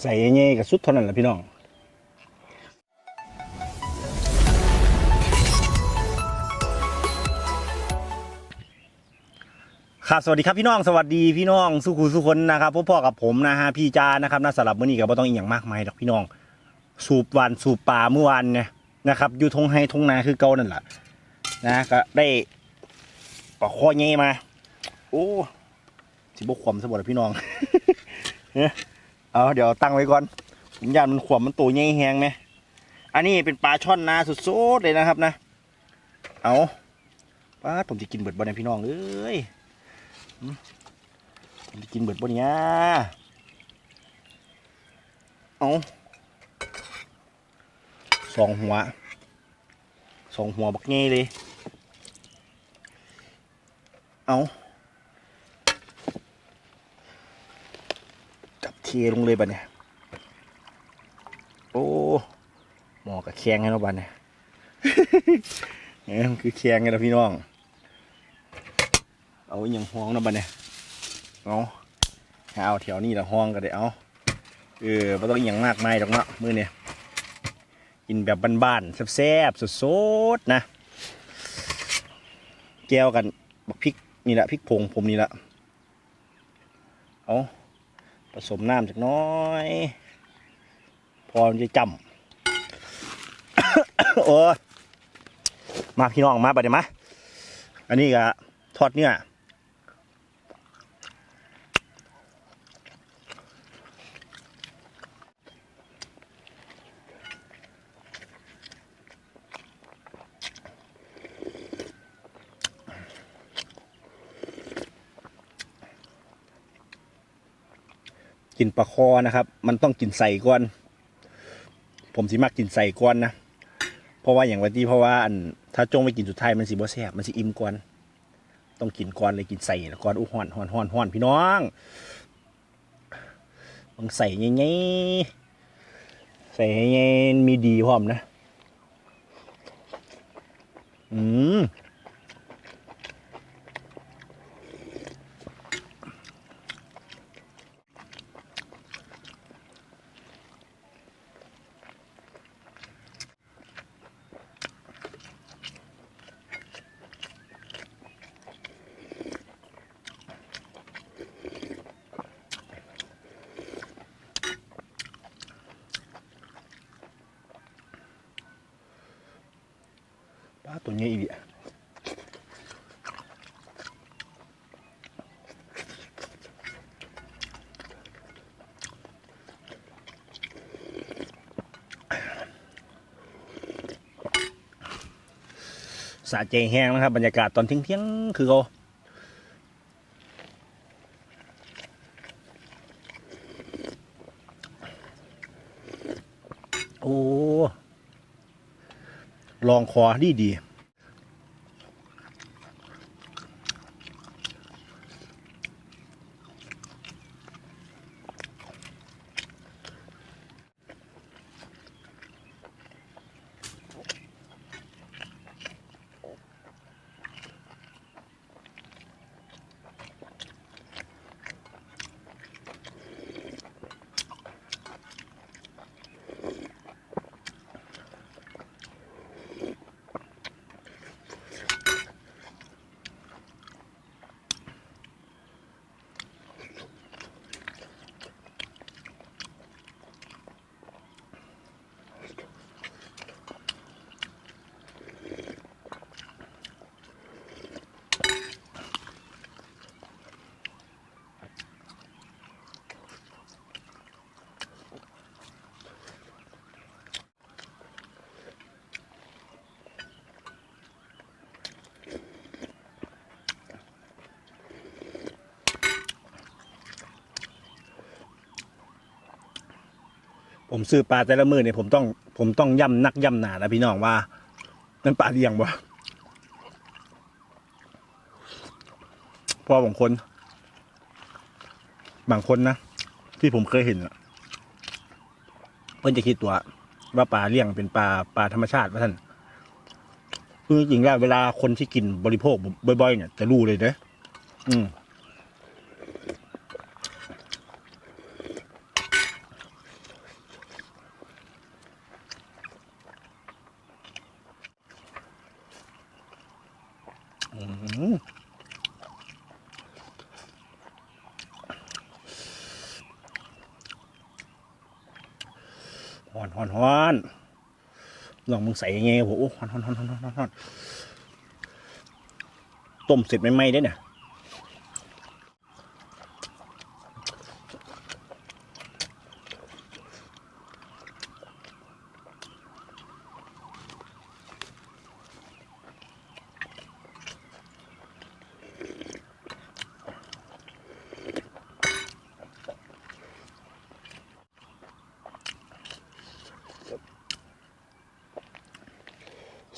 ใส่เงี้ยกับสุดเท่านั้นแหละพี่น้องครับสวัสดีครับพี่น้องสวัสดีพี่น้องสุขุสุคนนะครับพ่อพ่อกับผมนะฮะพี่จานะครับน่าสลับมื่อนี้ก็บ่ต้องอีกอย่างมากมายดอกพี่น้อง สูบวานสูบปลาเมื่อวานเนี่ยนะครับอยู่ทงไฮทงนาคือเก่านั่นแหละนะก็ได้ปลาคอเงี้ยมา โอ้สิบกขวมสมบูรณ์พี่น้องเนี่ย เอาเดี๋ยวตั้งไว้ก่อนผมยานมันขวมมันตัวเงี้ยแหงไหมอันนี้เป็นปลาช่อนนาสุดๆเลยนะครับนะ เอาป้าผมจะกินเบิดบ่เนี่ยพี่น้องเอ้ยมันจะกินเบิดบนเนี้ยเอาสองหัวสองหัวบักเงี้เลย เอาจับ เทลงเลยบัดเนี่ยโอ้หมอกับแข้งให้เราะบัดเนี่ยเนี่ยมันคือแข้งไงล่ะพี่น้อง เอาอย่างห้องนะบัดเนี่ยเอาเอาแถวนี้ละห้องก็ได้เอาเออไม่ต้องอย่างมากมายหรอกเนาะมื้อเนี่ยกินแบบบ้านๆแซ่บๆสดๆนะแก้วกันบักพริกนี่แหละพริกผงผมนี่แหละเอา สมน้ำสักน้อย พอมันจะจำโอ้มาพี่น้องมาไปเดี๋ยวมา อันนี้ก็ทอดเนื้อ กินปลาคอนะครับ มันต้องกินใส่ก่อน ผมสิมักกินใส่ก่อนนะเพราะว่าอย่างวันที่เพราะว่าอันถ้าจงไปกินสุดท้ายมันสิบ่แซ่บมันสิอิ่มก่อน ต้องกินก่อนเลยกินใส่ก่อนอู้ฮ้อนฮ้อนฮ้อนฮ้อนพี่น้องต้องใส่ไงๆใส่ไงๆมีดีพร้อมนะ อืม ปลาตัวนี้อีกอะสะใจแห้งนะครับ บรรยากาศตอนเที่ยงๆคือเขาโอ้ ลองคอดีดี ผมซื้อปลาแต่ละมือเนี่ยผมต้องผมต้องย่ำนักย่ำหนาแล้วพี่น้องว่านั่นปลาเลี้ยงบ่เพอบางคน บางคนนะที่ผมเคยเห็นเพิ่นจะคิดตัว ว่าปลาเลี้ยงเป็นปลาปลาธรรมชาติว่าท่านคือจริงๆแล้วเวลาคนที่กินบริโภคบ่อยๆเนี่ยจะรู้เลยเด้ออืม อืม ฮอนฮอนฮอนลองมึงใส่ยังไงโอ้โหฮอนฮอนฮอนฮอนฮอนฮอนต้มเสร็จไม่ไหมได้เนี่ย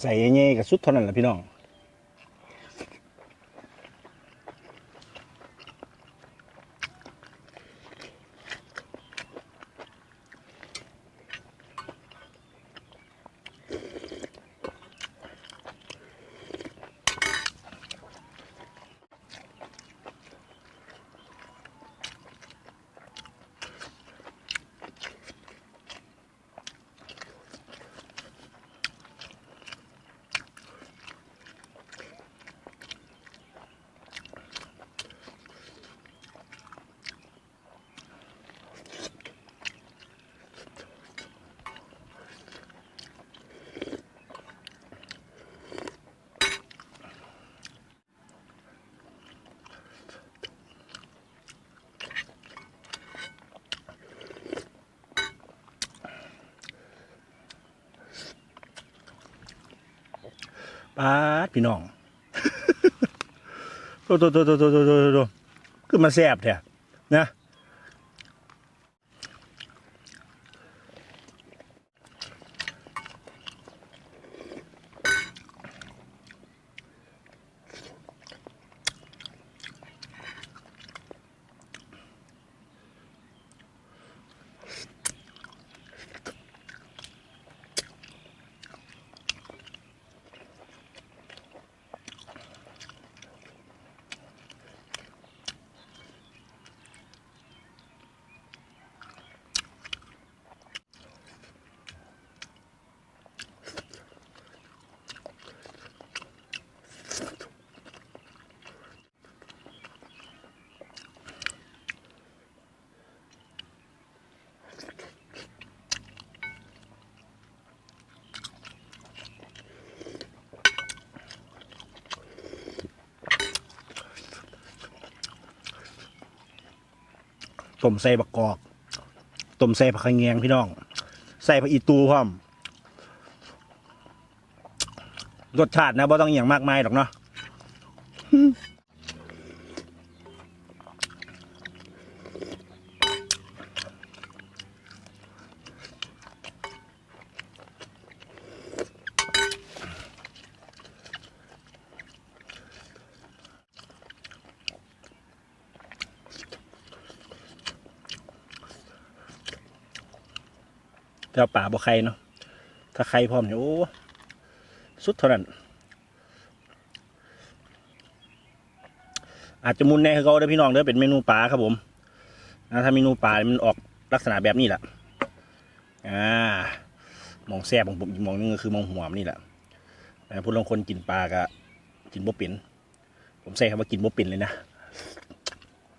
ใส่เงี้ยกับสุดเท่านั้นแหละพี่น้อง ป้าพี่น้องโตโตโตโตโตโตโตคือมานแซ่บแท้นะ ต้มใส่บักกอกต้มใส่ผักขะแยงพี่น้อง ใส่ผักอีตูพร้อมรสชาตินะบ่ต้องอย่างมากมายหรอกเนาะ แต่ว่าป่าบ่ไข่เนาะถ้าไข่พร้อมเนี่ยโอ้สุดเท่านั้น อาจจะมุนแน่คือเขาเด้พี่น้องเด้อเป็นเมนูปลาครับผมนะถ้าเมนูปลามันออกลักษณะแบบนี้แหละอ่ามองแซ่บของผมอีกมองนึงก็คือมองหัวมนี่แหละแต่พูดลงคนกินปลาก็กินบ่เป็นผมใส่คำว่ากินบ่เป็นเลยนะ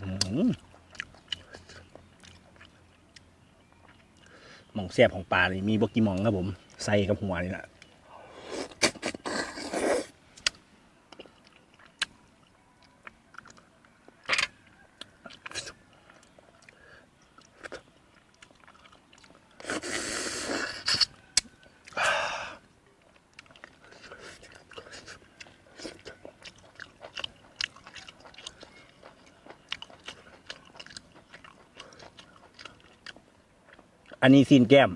อื้อ หม่องแซ่บของปลานี่มีบกี่หมองครับผม ใส่กับหัวนี่แหละ อันนี้ซีนแก้ม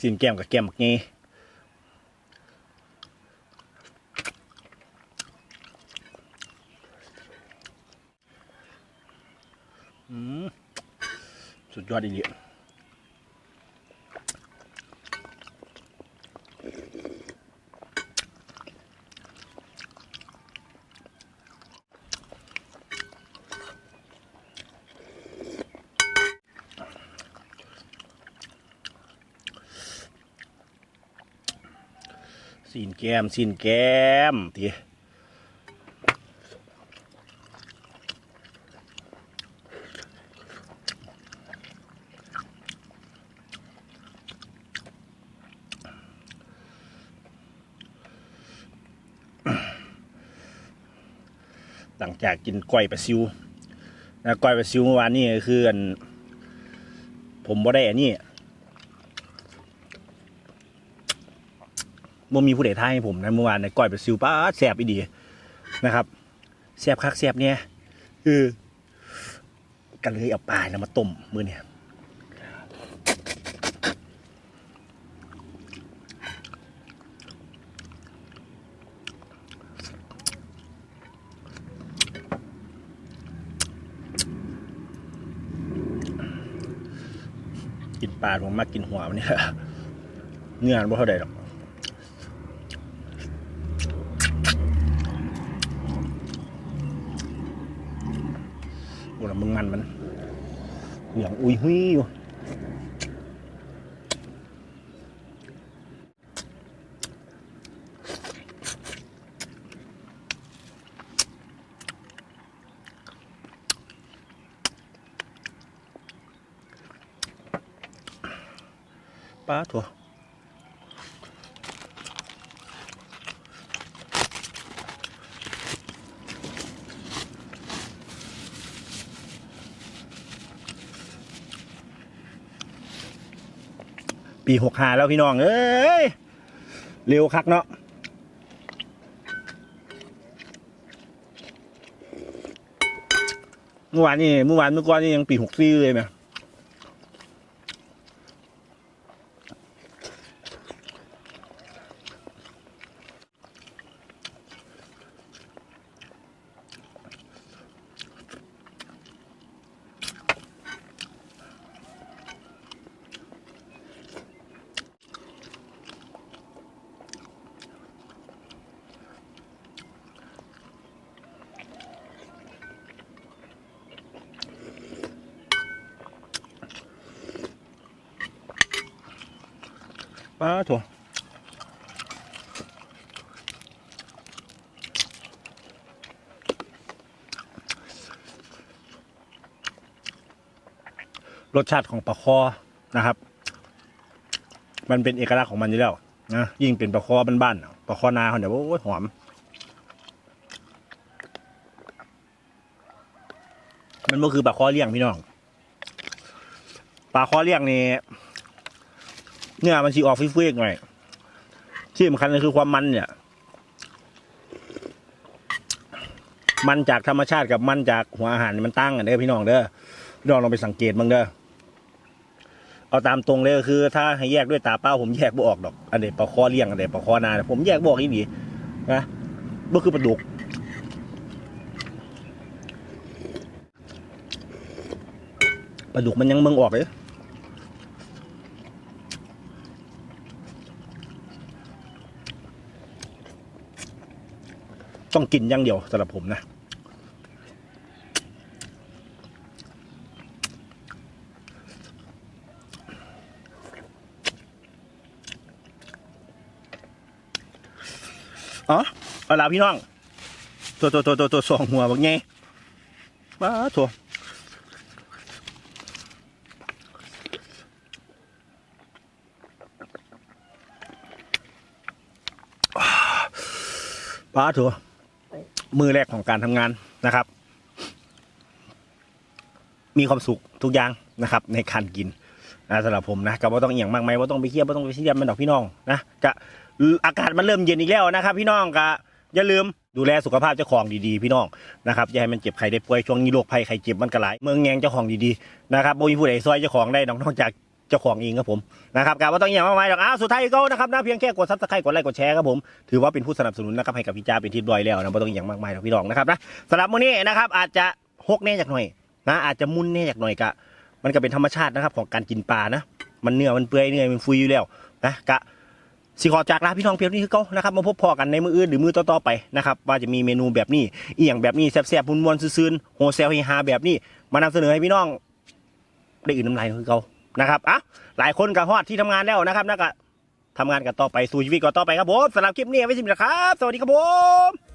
ซีนแก้มกับแก้มแบักงี้สุดยอดอีกเลีย สินแก้มสินแก้มทีหลังจากกินก้อยปลาซิวนะก้อยปลาซิวเมื่อวานนี่คืออันผมบ่ได้อันนี้ บ่มีผู้ใดท้ายให้ผมนะเมื่อวานในก้อยไปซิวป้าแสบอีดีนะครับแสบคักแสบเนี่ยคือกันเลยเอาปลาเนี่ยมาต้มมือเนี่ยกินปลาผมมากกินหัวมันเนี่ยเนื้อมันบ่เท่าใดหรอก โอ้ละมึงมันมันเหลืองอุ้ยหุยอยู่ป้าถั่ว ปีหกหาแล้วพี่น้อง เอ้ย เร็วคักเนาะเมื่อวานนี่เมื่อวานเมื่อก่อนนี่ยังปีหกซี่เลยไห ป้าถั่วรสชาติของปลาคอนะครับ มันเป็นเอกลักษณ์ของมันอยู่แล้วนะยิ่งเป็นปลาคอบ้านๆปลาคอนาเขาเดี๋ยวโอ้ยหอม มันก็คือปลาคอเลี้ยงพี่น้องปลาคอเลี้ยงนี่ เนื้อมันชีออกฟิวๆหน่อยที่สำคัญเลยคือความมันเนี่ย มันจากธรรมชาติกับมันจากหัวอาหารมันตั้งกันเด้อพี่น้องเด้อพี่น้องลองไปสังเกตบ้างเด้อเอาตามตรงเลยก็คือ ถ้าให้แยกด้วยตาเป้าผมแยกบ่ออกดอก อันเด็ปลาคอเลี้ยงอันเด็ปลาคอนาผมแยกบ่ออกอีหลีนะก็คือปลาดุกปลาดุกมันยังเมืองออกเลย ต้องกินอย่างเดียวสำหรับผมนะอ๋อเอาล่ะพี่น้อง ตัวตัวตัวตัวตัวสองหัวบักไงว้าตัวป้าถั่ว มือแรกของการทำงานนะครับ มีความสุขทุกอย่างนะครับ ในการกินนะสำหรับผมนะก็บ่ต้องอหย่างมากมายบ่าต้องไปเครียดบ่ต้องไปเสียดมันดอกพี่น้องนะก็อากาศมันเริ่มเย็นอีกแล้วนะครับ พี่น้องก็อย่าลืมดูแลสุขภาพเจ้าของดีๆพี่น้องนะครับอย่าให้มันเจ็บไข้ได้ป่วยช่วงนี้โรคภัยไข้เจ็บมันก็หลายเมืองแงงเจ้าของดีๆนะครับบ่มีผู้ใดซอยเจ้าของได้นอกจาก เจ้าของเองครับผมนะครับก็บ่าต้องอหย่างมากมายดอกอ้าวสุดท้ายก็นะครับนะเพียงแค่กดซับสไครต์กดไลค์กดแชร์ครับผมถือว่าเป็นผู้สนับสนุนนะครับให้กับพี่จ้าเป็นที่เรียบร้อยแล้วนะไม่ต้องอหย่างมากมายหรอกพี่น้องนะครับนะสำหรับมื้อนี้นะครับอาจจะหกแน่จากหน่อยนะอาจจะมุนแน่จากหน่อยกะมันก็เป็นธรรมชาตินะครับของการกินปลานะมันเนื้อมันเปื่อยเนื้อมันฟุยอยู่แล้วนะกะสิขอจากลาพี่น้องเพียงนี้คือเก็นะครับมาพบพอกันในมืออื่นหรือมือต่อๆไปนะครับว่าจะมีเมนูแบบนี้เอียงแบบนี้แซ่บๆมวนๆซื่นๆโฮเซลเฮฮาแบบนี้มานำเสนอให้พี่น้องได้อื่นน้ำลายคือเก่า นะครับอะหลายคนกับฮอดที่ทำงานแล้วนะครับนะก็ทำงานกันต่อไปสู่ชีวิตกันต่อไปครับผมสำหรับคลิปนี้ไว้สิมนะครับ สวัสดีครับผม